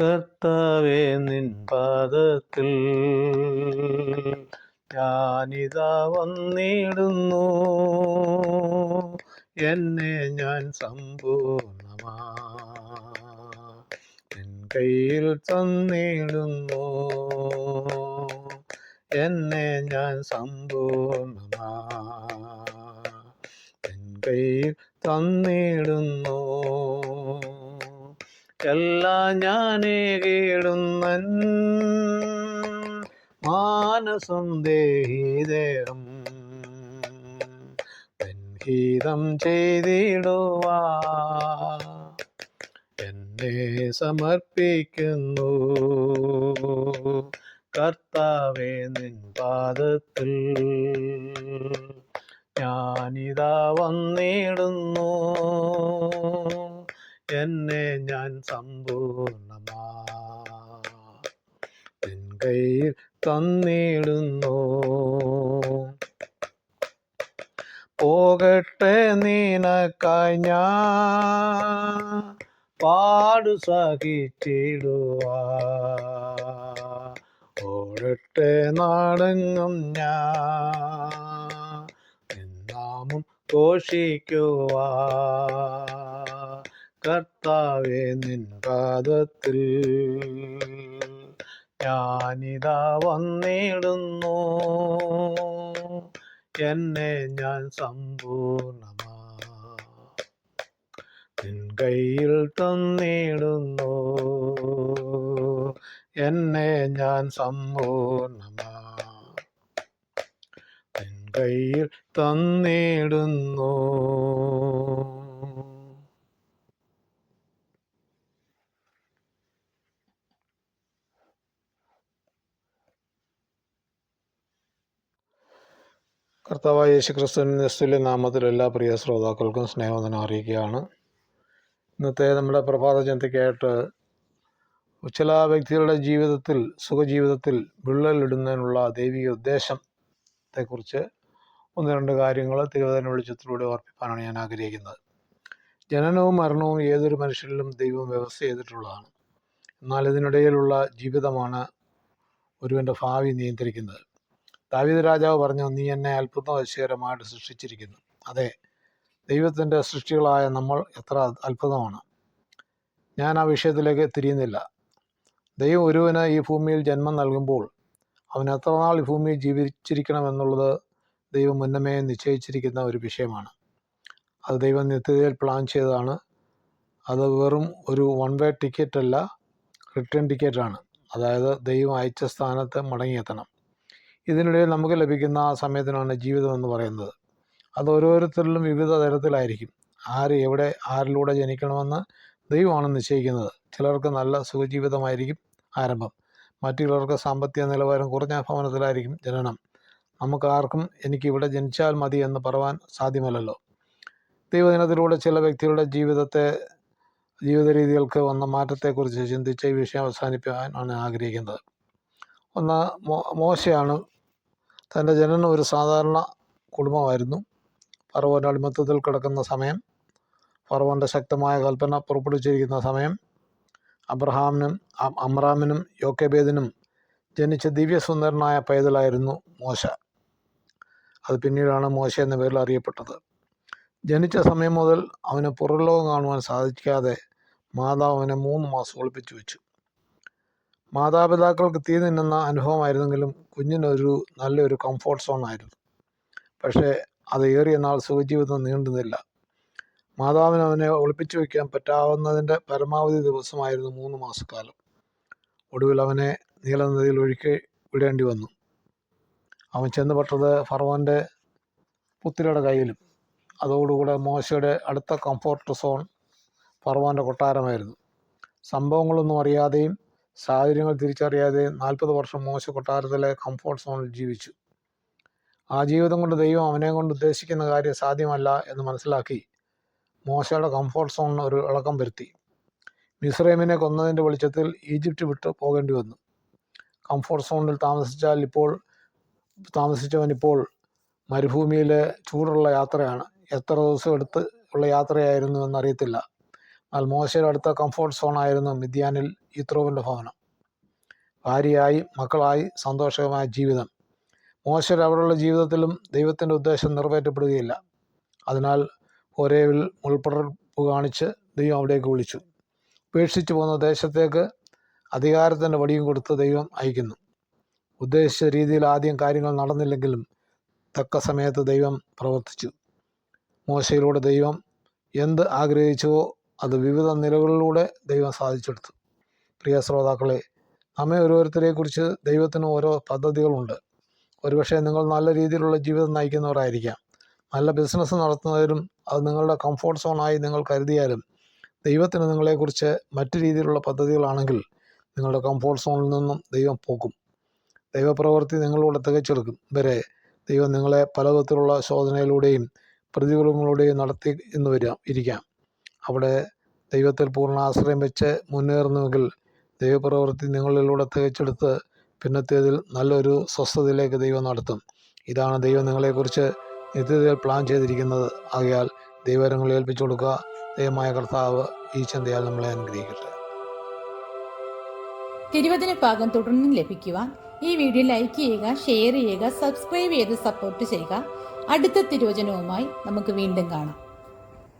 കർത്താവേ നിൻ പാദത്തിൽ ഞാനിതാ വന്നിടുന്നു. എന്നെ ഞാൻ സമ്പൂർണമാ. കയ്യിൽ തന്നിടുന്നു. എന്നെ ഞാൻ സമ്പൂർണമാ. കയ്യിൽ തന്നിടുന്നു. എല്ലാം ഞാനേ കേടുന്നൻ മാനസം ദേഹീദേഹം തൻഹീതം ചെയ്തിടുവാ എന്നെ സമർപ്പിക്കുന്നു കർത്താവേ നിൻ പാദത്തിൽ ഞാനിതാ വന്നിടുന്നു എന്നെ ഞാൻ സമ്പൂർണമാ. കയ്യിൽ തന്നിടുന്നു. പോകട്ടെ നീനക്കായി ഞാൻ പാടു സഹിച്ചിടുവാ. ഓടട്ടെ നാടെങ്ങും ഞാൻ നിന്നാമും ഘോഷിക്കുവാ. കർത്താവെ നിൻ പാദത്തിൽ ഞാനിതാ വന്നിടുന്നു. എന്നെ ഞാൻ സമ്പൂർണമാ. നിൻ കയ്യിൽ തന്നിടുന്നു. എന്നെ ഞാൻ സമ്പൂർണമാ. നിൻ കയ്യിൽ തന്നിടുന്നു. കർത്താവായ യേശു ക്രിസ്തുവിന്റെ നാമത്തിൽ എല്ലാ പ്രിയ ശ്രോതാക്കൾക്കും സ്നേഹവന്ദനം അറിയിക്കുകയാണ്. ഇന്നത്തെ നമ്മുടെ പ്രഭാത ചിന്തയ്ക്കായിട്ട് ചില വ്യക്തികളുടെ ജീവിതത്തിൽ സുഖജീവിതത്തിൽ വിള്ളലിടുന്നതിനുള്ള ദൈവിക ഉദ്ദേശത്തെക്കുറിച്ച് ഒന്ന് രണ്ട് കാര്യങ്ങൾ തിരുവചന വെളിച്ചത്തിലൂടെ ഓർപ്പിക്കാനാണ് ഞാൻ ആഗ്രഹിക്കുന്നത്. ജനനവും മരണവും ഏതൊരു മനുഷ്യരിലും ദൈവം വ്യവസ്ഥ ചെയ്തിട്ടുള്ളതാണ്. എന്നാൽ ഇതിനിടയിലുള്ള ജീവിതമാണ് ഒരുവന്റെ ഭാവി നിയന്ത്രിക്കുന്നത്. ദാവീദ് രാജാവ് പറഞ്ഞു നീ എന്നെ അത്ഭുതവശകരമായിട്ട് സൃഷ്ടിച്ചിരിക്കുന്നു. അതെ ദൈവത്തിന്റെ സൃഷ്ടികളായ നമ്മൾ എത്ര അത്ഭുതമാണ്. ഞാൻ ആ വിഷയത്തിലേക്ക് തിരിയുന്നില്ല. ദൈവം ഒരുവന് ഈ ഭൂമിയിൽ ജന്മം നൽകുമ്പോൾ അവൻ എത്ര നാൾ ഈ ഭൂമിയിൽ ജീവിച്ചിരിക്കണമെന്നുള്ളത് ദൈവം മുന്നമേ നിശ്ചയിച്ചിരിക്കുന്ന ഒരു വിഷയമാണ്. അത് ദൈവം നിത്യതയിൽ പ്ലാൻ ചെയ്തതാണ്. അത് വെറും ഒരു വൺ വേ ടിക്കറ്റ് അല്ല റിട്ടേൺ ടിക്കറ്റാണ് അതായത് ദൈവം അയച്ച സ്ഥാനത്ത് മടങ്ങിയെത്തണം. ഇതിനിടയിൽ നമുക്ക് ലഭിക്കുന്ന ആ സമയത്തിനാണ് ജീവിതം എന്ന് പറയുന്നത്. അത് ഓരോരുത്തരിലും വിവിധ തരത്തിലായിരിക്കും. ആര് എവിടെ ആരിലൂടെ ജനിക്കണമെന്ന് ദൈവമാണ് നിശ്ചയിക്കുന്നത്. ചിലർക്ക് നല്ല സുഖജീവിതമായിരിക്കും ആരംഭം. മറ്റു ചിലർക്ക് സാമ്പത്തിക നിലവാരം കുറഞ്ഞ ഭവനത്തിലായിരിക്കും ജനനം. നമുക്ക് ആർക്കും എനിക്ക് ഇവിടെ ജനിച്ചാൽ മതി എന്ന് പറവാൻ സാധ്യമല്ലല്ലോ. ദൈവദിനത്തിലൂടെ ചില വ്യക്തികളുടെ ജീവിതത്തെ ജീവിത രീതികൾക്ക് വന്ന മാറ്റത്തെക്കുറിച്ച് ചിന്തിച്ച് ഈ വിഷയം അവസാനിപ്പിക്കാൻ ആണ് ആഗ്രഹിക്കുന്നത്. ഒന്ന് മോ മോശയാണ് തന്റെ ജനനം ഒരു സാധാരണ കുടുംബമായിരുന്നു. ഫറവോന്റെ അടിമത്തത്തിൽ കിടക്കുന്ന സമയം ഫറവോന്റെ ശക്തമായ കൽപ്പന പുറപ്പെടുവിച്ചിരിക്കുന്ന സമയം അബ്രഹാമിനും അമ്രാമിനും യോക്കേബേദിനും ജനിച്ച ദിവ്യസുന്ദരനായ പൈതലായിരുന്നു മോശ. അത് പിന്നീടാണ് മോശ എന്ന പേരിൽ അറിയപ്പെട്ടത്. ജനിച്ച സമയം മുതൽ അവന് പുറലോകം കാണുവാൻ സാധിക്കാതെ മാതാവ് അവനെ മൂന്ന് മാസം ഒളിപ്പിച്ചു വെച്ചു. മാതാപിതാക്കൾക്ക് തീ നിന്നുന്ന അനുഭവമായിരുന്നെങ്കിലും കുഞ്ഞിനൊരു നല്ലൊരു കംഫോർട്ട് സോൺ ആയിരുന്നു. പക്ഷേ അത് ഏറിയ നാൾ സുഖജീവിതം നീണ്ടുന്നില്ല മാതാവിന് അവനെ ഒളിപ്പിച്ചു വയ്ക്കാൻ പറ്റാവുന്നതിന്റെ പരമാവധി ദിവസമായിരുന്നു മൂന്ന് മാസക്കാലം. ഒടുവിൽ അവനെ നീലനദിയിൽ ഒഴുക്കി വിടേണ്ടി വന്നു. അവൻ ചെന്നുപെട്ടത് ഫറവോന്റെ പുത്തിരിയുടെ കയ്യിലും. അതോടുകൂടെ മോശയുടെ അടുത്ത കംഫോർട്ട് സോൺ ഫറവോന്റെ കൊട്ടാരമായിരുന്നു. സംഭവങ്ങളൊന്നും അറിയാതെയും സാഹചര്യങ്ങൾ തിരിച്ചറിയാതെ നാൽപ്പത് വർഷം മോശ കൊട്ടാരത്തിലെ കംഫോർട്ട് സോണിൽ ജീവിച്ചു. ആ ജീവിതം കൊണ്ട് ദൈവം അവനെ കൊണ്ട് ഉദ്ദേശിക്കുന്ന കാര്യം സാധ്യമല്ല എന്ന് മനസ്സിലാക്കി മോശയുടെ കംഫോർട്ട് സോണിന് ഒരു ഇളക്കം വരുത്തി. മിസ്രൈമിനെ കൊന്നതിന്റെ വെളിച്ചത്തിൽ ഈജിപ്റ്റ് വിട്ട് പോകേണ്ടി വന്നു. കംഫോർട്ട് സോണിൽ താമസിച്ചാൽ ഇപ്പോൾ താമസിച്ചവൻ ഇപ്പോൾ മരുഭൂമിയിലെ ചൂടുള്ള യാത്രയാണ്. എത്ര ദിവസം എടുത്ത് ഉള്ള യാത്രയായിരുന്നു എന്നറിയത്തില്ല. എന്നാൽ മോശയുടെ അടുത്ത കംഫോർട്ട് സോണായിരുന്നു മിദ്യാനിൽ യുത്രോവിന്റെ ഭവനം. ഭാര്യയായി മക്കളായി സന്തോഷകരമായ ജീവിതം. മോശയുടെ അവിടെയുള്ള ജീവിതത്തിലും ദൈവത്തിന്റെ ഉദ്ദേശം നിറവേറ്റപ്പെടുകയില്ല. അതിനാൽ ഒരേവിൽ മുൾപ്പടർപ്പ് കാണിച്ച് ദൈവം അവിടേക്ക് വിളിച്ചു. ഉപേക്ഷിച്ചു പോകുന്ന ദേശത്തേക്ക് അധികാരത്തിന്റെ വടിയും കൊടുത്ത് ദൈവം അയക്കുന്നു. ഉദ്ദേശിച്ച രീതിയിൽ ആദ്യം കാര്യങ്ങൾ നടന്നില്ലെങ്കിലും തക്ക സമയത്ത് ദൈവം പ്രവർത്തിച്ചു. മോശയിലൂടെ ദൈവം എന്ത് ആഗ്രഹിച്ചുവോ അത് വിവിധ നിലകളിലൂടെ ദൈവം സാധിച്ചെടുത്തു. പ്രിയ ശ്രോതാക്കളെ നമ്മെ ഓരോരുത്തരെക്കുറിച്ച് ദൈവത്തിന് ഓരോ പദ്ധതികളുണ്ട്. ഒരുപക്ഷെ നിങ്ങൾ നല്ല രീതിയിലുള്ള ജീവിതം നയിക്കുന്നവരായിരിക്കാം. നല്ല ബിസിനസ് നടത്തുന്നതിലും അത് നിങ്ങളുടെ കംഫോർട്ട് സോണായി നിങ്ങൾ കരുതിയാലും ദൈവത്തിന് നിങ്ങളെക്കുറിച്ച് മറ്റു രീതിയിലുള്ള പദ്ധതികളാണെങ്കിൽ നിങ്ങളുടെ കംഫോർട്ട് സോണിൽ നിന്നും ദൈവം പോക്കും ദൈവപ്രവൃത്തി നിങ്ങളിലൂടെ തികച്ചെടുക്കും. വരെ ദൈവം നിങ്ങളെ പലവിധത്തിലുള്ള ശോധനയിലൂടെയും പ്രതികൂലങ്ങളിലൂടെയും നടത്തി എന്ന് വരാം ഇരിക്കാം. അവിടെ ദൈവത്തിൽ പൂർണ ആശ്രയം വെച്ച് മുന്നേറുന്നുവെങ്കിൽ ദൈവപ്രവൃത്തി നിങ്ങളിലൂടെ തികച്ചെടുത്ത് പിന്നത്തേതിൽ നല്ലൊരു സ്വസ്ഥതയിലേക്ക് ദൈവം നടത്തും. ഇതാണ് ദൈവം നിങ്ങളെക്കുറിച്ച് നിത്യതയിൽ പ്ലാൻ ചെയ്തിരിക്കുന്നത്. ആകയാൽ ദൈവരങ്ങൾ ഏൽപ്പിച്ചു കൊടുക്കുക. ദൈവമായ കർത്താവ് ഈ ചിന്തയാൽ നമ്മളെ അനുഗ്രഹിക്കട്ടെ. തിരുവചന ഭാഗം തുടർന്നും ലഭിക്കുവാൻ ഈ വീഡിയോ ലൈക്ക് ചെയ്യുക ഷെയർ ചെയ്യുക സബ്സ്ക്രൈബ് ചെയ്ത് സപ്പോർട്ട് ചെയ്യുക. അടുത്ത തിരുവചനവുമായി നമുക്ക് വീണ്ടും കാണാം.